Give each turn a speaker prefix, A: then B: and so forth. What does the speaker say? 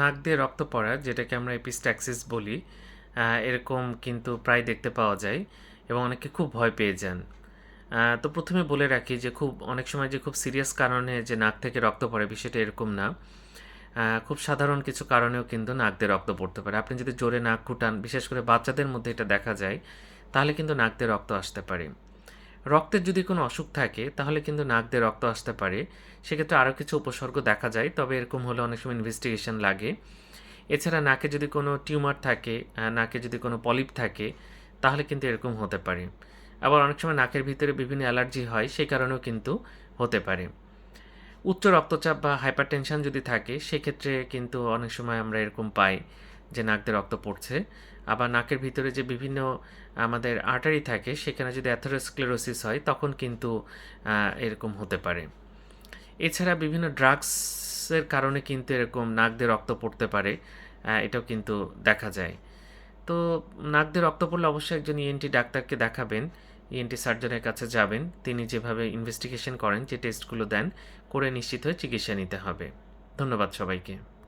A: নাক দিয়ে রক্ত পড়া, যেটাকে আমরা এপিস্ট্যাক্সিস বলি এরকম কিন্তু প্রায় দেখতে পাওয়া যায় এবং অনেকে খুব ভয় পেয়ে যান। তো প্রথমে বলে রাখি যে খুব, অনেক সময় যে খুব সিরিয়াস কারণে যে নাক থেকে রক্ত পড়ে বিষয়টা এরকম না। খুব সাধারণ কিছু কারণেও কিন্তু নাক দিয়ে রক্ত পড়তে পারে। আপনি যদি জোরে নাক খুঁটান বিশেষ করে বাচ্চাদের মধ্যে এটা দেখা যায়, তাহলে কিন্তু নাক দিয়ে রক্ত আসতে পারে। রক্তের যদি কোনো অসুখ থাকে, তাহলে কিন্তু নাক দিয়ে রক্ত আসতে পারে। সেক্ষেত্রে আরও কিছু উপসর্গ দেখা যায়, তবে এরকম হলে অনেক সময় ইনভেস্টিগেশন লাগে। এছাড়া নাকে যদি কোনো টিউমার থাকে নাকে যদি কোনো পলিপ থাকে, তাহলে কিন্তু এরকম হতে পারে। আবার অনেক সময় নাকের ভিতরে বিভিন্ন অ্যালার্জি হয় সেই কারণেও কিন্তু হতে পারে। উচ্চ রক্তচাপ বা হাইপারটেনশন যদি থাকে, সেক্ষেত্রে কিন্তু অনেক সময় আমরা এরকম পাই যে নাক দিয়ে রক্ত পড়ছে। আবার নাকের ভিতরে যে বিভিন্ন আমাদের আর্টারি থাকে, সেখানে যদি অ্যাথেরোস্ক্লেরোসিস হয়, তখন কিন্তু এরকম হতে পারে। এছাড়া বিভিন্ন ড্রাগসের কারণে কিন্তু এরকম নাক দিয়ে রক্ত পড়তে পারে এটাও কিন্তু দেখা যায়। তো নাক দিয়ে রক্ত পড়লে অবশ্যই একজন ইএনটি ডাক্তারকে দেখাবেন ইএনটি সার্জনের কাছে যাবেন, তিনি যেভাবে ইনভেস্টিগেশন করেন, যে টেস্টগুলো দেন, করে নিশ্চিত হয়ে চিকিৎসা নিতে হবে। ধন্যবাদ সবাইকে।